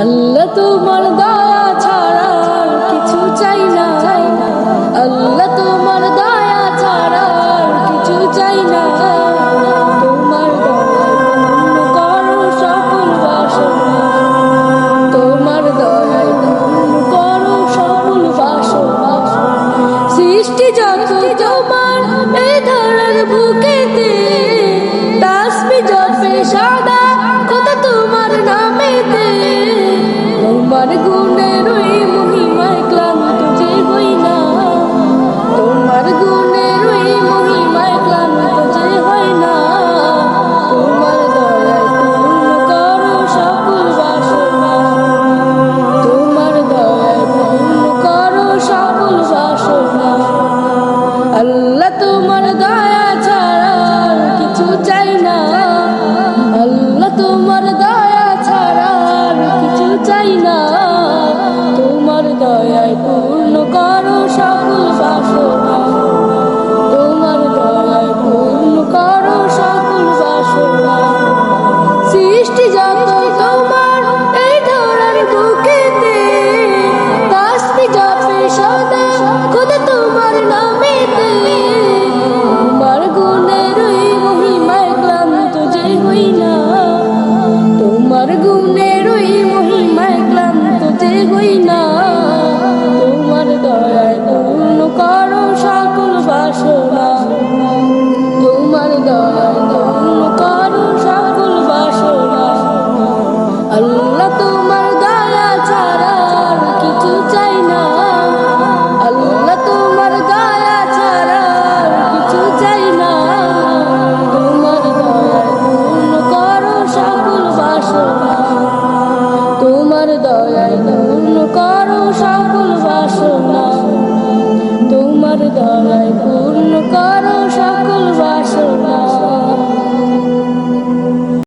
আল্লাহ তোমার দয়া ছাড়া কিছু চাই না। আল্লাহ তোমার দয়া ছাড়া কিছু চাই না। তোমার করো সৃষ্টি যত তোমার তোমার যে না। তোমার দয়ায় পূর্ণ করো সকল বাসনা। তোমার দয়ায় পূর্ণ করো সকল বাসনা। আল্লাহ তোমার দয়া ছাড়া কিছু চাই না। আল্লাহ তোমার দয়া ছাড়া কিছু চাই না। তোমার দয়ায় পূর্ণ করো সকল বাসনা। তোমার দয়ায় করো সকল বাসনা।